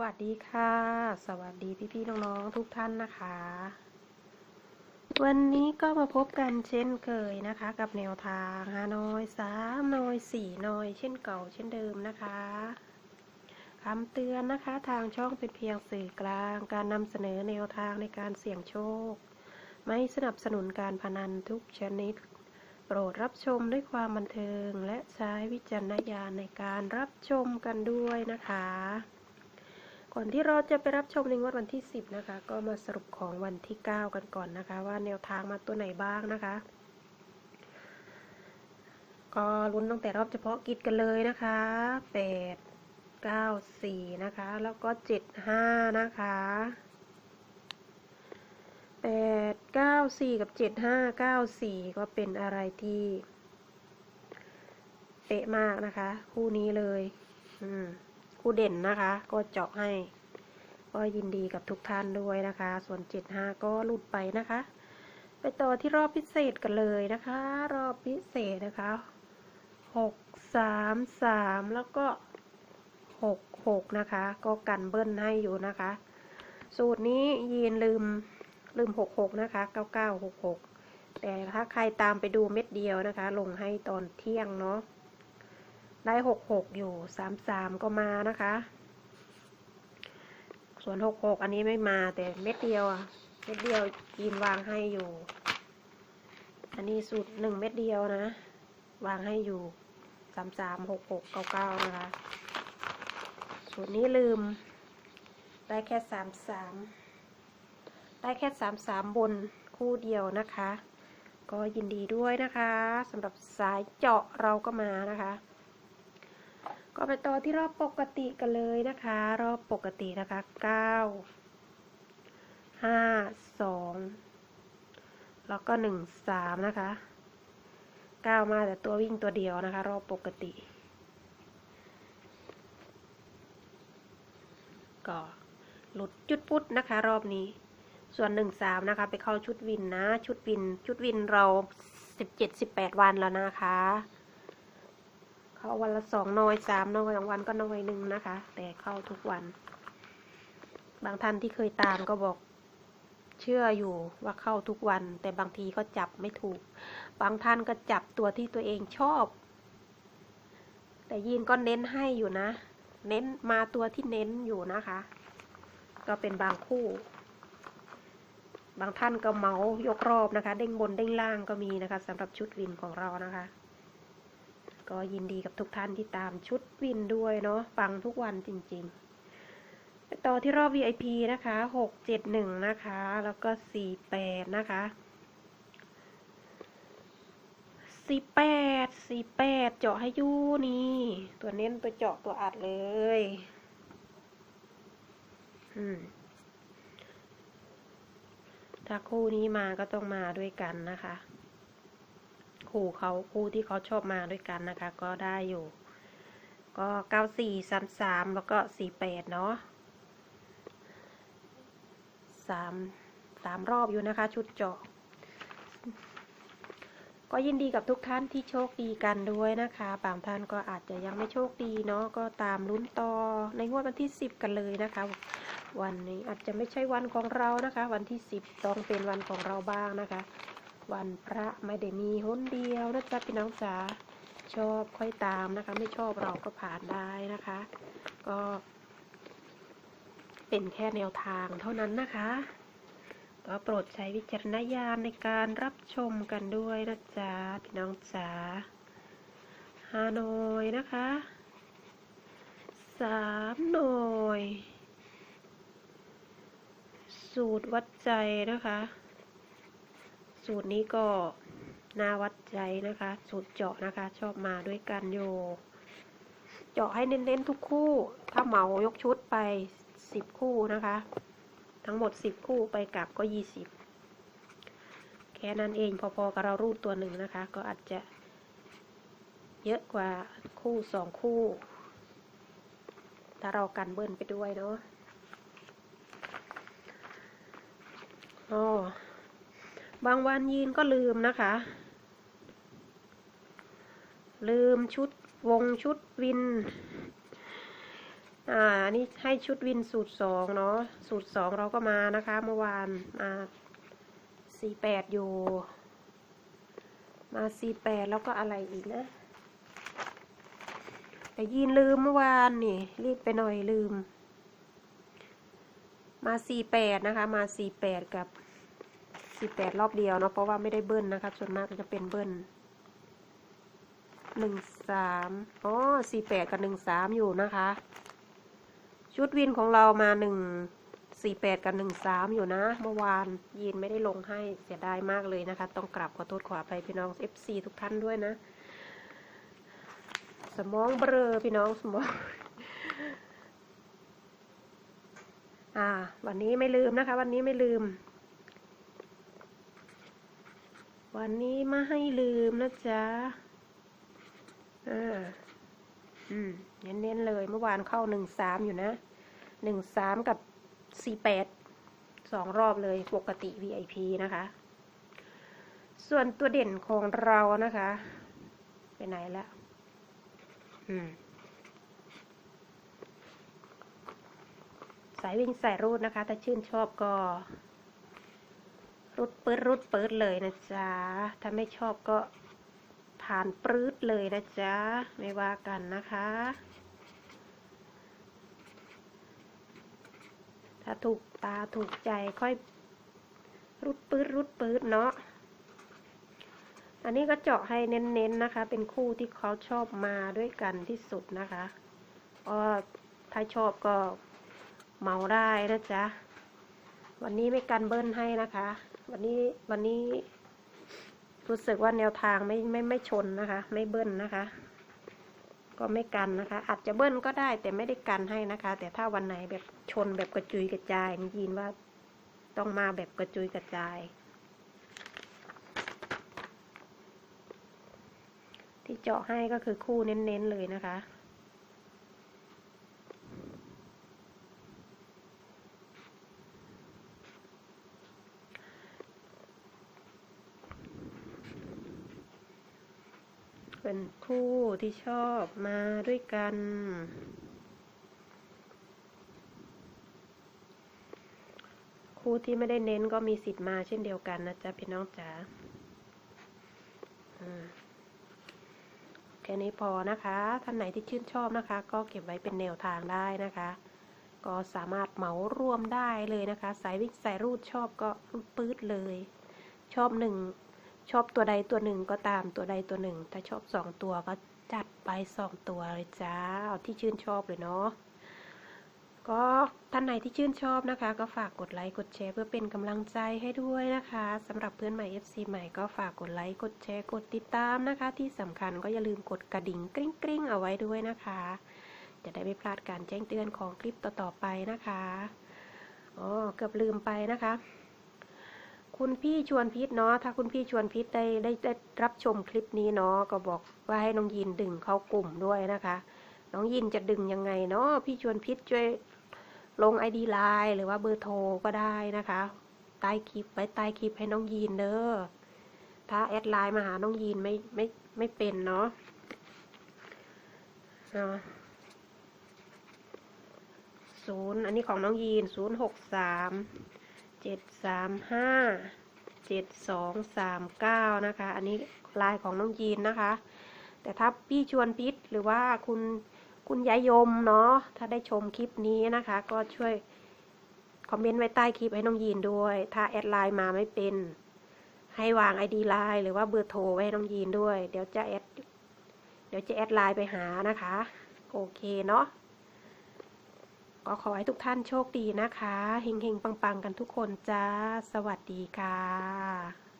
วัสดีค่ะ สวัสดีพี่ๆน้องๆทุกท่านนะคะ วันนี้ก็มาพบกันเช่นเคยนะคะ กับแนวทางฮานอยสามนอยสี่นอย เช่นเก่าเช่นเดิมนะคะคำเตือนนะคะทางช่องเป็นเพียงสื่อกลาง การนำเสนอแนวทางในการเสี่ยงโชค ไม่สนับสนุนการพนันทุกชนิด โปรดรับชมด้วยความบันเทิง และใช้วิจารณญาณในการรับชมกันด้วยนะคะ ก่อนที่เราจะไปรับชมในงวดวันที่ 10 นะคะ ก็มาสรุปของวันที่ 9 กันก่อนนะคะ ว่าแนวทางมาตัวไหนบ้างนะคะ ก็ลุ้นตั้งแต่รอบเฉพาะกิจกันเลยนะคะ 8 9 4 นะคะ แล้วก็ 7 5 นะคะ 8 9 4 กับ 7 5 9 4 ก็เป็นอะไรที่เป๊ะมากนะคะ คู่นี้เลย อืม คู่เด่นนะคะ ก็เจาะให้ ก็ยินดีกับทุกท่านด้วยนะคะ ส่วน 75 ก็หลุดไปนะคะ ไปต่อที่รอบพิเศษกันเลยนะคะ รอบพิเศษนะคะ 6 3 3 แล้วก็ 6 6 นะคะ ก็กันเบิ้ลให้อยู่นะคะ สูตรนี้ยีนลืมลืม 66 นะคะ 9966 แต่ถ้าใครตามไปดูเม็ดเดียวนะคะ ลงให้ตอนเที่ยงเนาะ ได้หกหกอยู่สามสามก็มานะคะ ส่วนหกหกอันนี้ไม่มาแต่เม็ดเดียวอะเม็ดเดียวยีนวางให้อยู่ อันนี้สูตรหนึ่งเม็ดเดียวนะ วางให้อยู่สามสามหกหกเก้าเก้านะคะ สูตรนี้ลืม ได้แค่สามสามได้แค่สามสามบนคู่เดียวนะคะ ก็ยินดีด้วยนะคะสำหรับสายเจาะเราก็มานะคะ ก็ไปต่อที่รอบปกติกันเลยนะคะ รอบปกตินะคะเก้าห้าสองแล้วก็หนึ่งสามนะคะเก้ามาแต่ตัววิ่งตัวเดียวนะคะ รอบปกติ ก็หลุดจุดพุดนะคะ รอบนี้ ส่วนหนึ่งสามนะคะ ไปเข้าชุดวินนะ ชุดวิน ชุดวินเราสิบเจ็ดสิบแปดวันแล้วนะคะ เข้าวันละสองน้อยสามน้อยบางวันก็น้อยหนึ่งนะคะ แต่เข้าทุกวัน บางท่านที่เคยตามก็บอกเชื่ออยู่ว่าเข้าทุกวัน แต่บางทีก็จับไม่ถูก บางท่านก็จับตัวที่ตัวเองชอบ แต่ยินก็เน้นให้อยู่นะ เน้นมาตัวที่เน้นอยู่นะคะ ก็เป็นบางคู่ บางท่านก็เมาส์ยกรอบนะคะ เด้งบนเด้งล่างก็มีนะคะสำหรับชุดวินของเรานะคะ ก็ยินดีกับทุกท่านที่ตามชุดวินด้วยเนาะฟังทุกวันจริงๆไปต่อที่รอบ VIP นะคะ671นะคะ แล้วก็48นะคะ48 48เจาะให้ยูนี่ ตัวเน้นตัวเจาะตัวอัดเลยอืมถ้าคู่นี้มาก็ต้องมาด้วยกันนะคะ คู่เขาคู่ที่เขาชอบมาด้วยกันนะคะ ก็ได้อยู่ ก็เก้าสี่สามสามแล้วก็สี่แปดเนาะสามสามรอบอยู่นะคะ ชุดเจาะก็ยินดีกับทุกท่านที่โชคดีกันด้วยนะคะบางท่านก็อาจจะยังไม่โชคดีเนาะก็ตามลุ้นต่อในงวดวันที่สิบกันเลยนะคะ วันนี้อาจจะไม่ใช่วันของเรานะคะ วันที่สิบต้องเป็นวันของเราบ้างนะคะ วันพระไม่ได้มีหนเดียวนะจ๊ะพี่น้องจ๋าชอบค่อยตามนะคะ ไม่ชอบเราก็ผ่านได้นะคะ ก็ เป็นแค่แนวทางเท่านั้นนะคะ ก็โปรดใช้วิจารณญาณในการรับชมกันด้วยนะจ๊ะพี่น้องจ๋าฮานอยนะคะสามหน่อยสูตรวัดใจนะคะ สูตรนี้ก็น่าวัดใจนะคะ สูตรเจาะนะคะ ชอบมาด้วยกันโย เจาะให้เน้นๆทุกคู่ ถ้าเหมายกชุดไปสิบคู่นะคะ ทั้งหมดสิบคู่ไปกลับก็ยี่สิบแค่นั้นเองพอๆกับเรารูดตัวหนึ่งนะคะ ก็อาจจะเยอะกว่าคู่สองคู่ ถ้าเรากันเบิ้ลไปด้วยเนาะอ๋อ บางวันยีนก็ลืมนะคะ ลืมชุดวงชุดวิน อ่านนี้ให้ชุดวินสูตรสองเนาะ สูตรสองเราก็มานะคะ เมื่อวานมาสี่แปดอยู่ มาสี่แปดแล้วก็อะไรอีกนะ แต่ยีนลืมเมื่อวานนี่ รีบไปหน่อยลืม มาสี่แปดนะคะ มาสี่แปดกับ สี่แปดรอบเดียวเนาะเพราะว่าไม่ได้เบิ้ลนะคะส่วนมาก็จะเป็นเบิ้ลหนึ่งสามอ๋อสี่แปดกับหนึ่งสามอยู่นะคะ ชุดวินของเรามาหนึ่งสี่แปดกับหนึ่งสามอยู่นะ เมื่อวานยีนไม่ได้ลงให้เสียดายมากเลยนะคะ ต้องกราบขอโทษขออภัยพี่น้อง FC ทุกท่านด้วยนะ สมองเบลอพี่น้องสมองอ่า วันนี้ไม่ลืมนะคะ วันนี้ไม่ลืม วันนี้ไม่ให้ลืมนะจ๊ะอ่าอืมเน้นๆเลยเมื่อวานเข้าหนึ่งสามอยู่นะหนึ่งสามกับสี่แปดสองรอบเลยปกติ VIP นะคะ ส่วนตัวเด่นของเรานะคะ ไปไหนแล้วอืมสายวิ่งสายรูดนะคะ ถ้าชื่นชอบก็ รุดปืดรุดปืดเลยนะจ๊ะ ถ้าไม่ชอบก็ผ่านปรื๊ดเลยนะจ๊ะ ไม่ว่ากันนะคะ ถ้าถูกตาถูกใจค่อยรุดปื๊ดรุดปื๊ดเนาะ อันนี้ก็เจาะให้เน้นๆนะคะ เป็นคู่ที่เขาชอบมาด้วยกันที่สุดนะคะก็ถ้าชอบก็เมาได้นะจ๊ะ วันนี้ไม่กันเบิ้ลให้นะคะ วันนี้วันนี้ รู้สึกว่าแนวทางไม่ไม่ไม่ชนนะคะ ไม่เบิ้ลนะคะ ก็ไม่กันนะคะ อาจจะเบิ้ลก็ได้แต่ไม่ได้กันให้นะคะ แต่ถ้าวันไหนแบบชนแบบกระจุยกระจายนี่ยินว่าต้องมาแบบกระจุยกระจาย ที่เจาะให้ก็คือคู่เน้นๆเลยนะคะ เป็นคู่ที่ชอบมาด้วยกัน คู่ที่ไม่ได้เน้นก็มีสิทธิ์มาเช่นเดียวกันนะจ๊ะพี่น้องจ๋าแค่นี้พอนะคะ ท่านไหนที่ชื่นชอบนะคะ ก็เก็บไว้เป็นแนวทางได้นะคะ ก็สามารถเหมารวมได้เลยนะคะ สายวิ่งสายรูดชอบก็รูดปื๊ดเลย ชอบหนึ่ง ชอบตัวใดตัวหนึ่งก็ตามตัวใดตัวหนึ่ง ถ้าชอบสองตัวก็จัดไปสองตัวเลยจ้าเอาที่ชื่นชอบเลยเนาะก็ท่านไหนที่ชื่นชอบนะคะ ก็ฝากกดไลค์กดแชร์เพื่อเป็นกำลังใจให้ด้วยนะคะสำหรับเพื่อนใหม่ FC ใหม่ก็ฝากกดไลค์กดแชร์กดติดตามนะคะ ที่สำคัญก็อย่าลืมกดกระดิ่งกริ๊งกริ๊งเอาไว้ด้วยนะคะ จะได้ไม่พลาดการแจ้งเตือนของคลิปต่อๆไปนะคะอ๋อเกือบลืมไปนะคะ คุณพี่ชวนพิษเนาะถ้าคุณพี่ชวนพิษได้ได้ได้รับชมคลิปนี้เนาะก็บอกว่าให้น้องยินดึงเข้ากลุ่มด้วยนะคะ น้องยินจะดึงยังไงเนาะพี่ชวนพิษช่วยลงไอดีไลน์หรือว่าเบอร์โทรก็ได้นะคะใต้คลิปไว้ใต้คลิปให้น้องยีนเด้อถ้าแอดไลน์มาหาน้องยีนไม่ไม่ไม่เป็นเนาะศูนย์อันนี้ของน้องยีนศูนย์หกสาม เจ็ดสามห้าเจ็ดสองสามเก้านะคะ อันนี้ลายของน้องยีนนะคะ แต่ถ้าพี่ชวนพิษหรือว่าคุณคุณยายยมเนาะถ้าได้ชมคลิปนี้นะคะ ก็ช่วยคอมเมนต์ไว้ใต้คลิปให้น้องยีนด้วย ถ้าแอดไลน์มาไม่เป็น ให้วางไอดีไลน์หรือว่าเบอร์โทรไว้ให้น้องยีนด้วย เดี๋ยวจะแอดเดี๋ยวจะแอดไลน์ไปหานะคะ โอเคเนาะ ก็ขอให้ทุกท่านโชคดีนะคะ เฮงๆ ปังๆ กันทุกคนจ้า สวัสดีค่ะ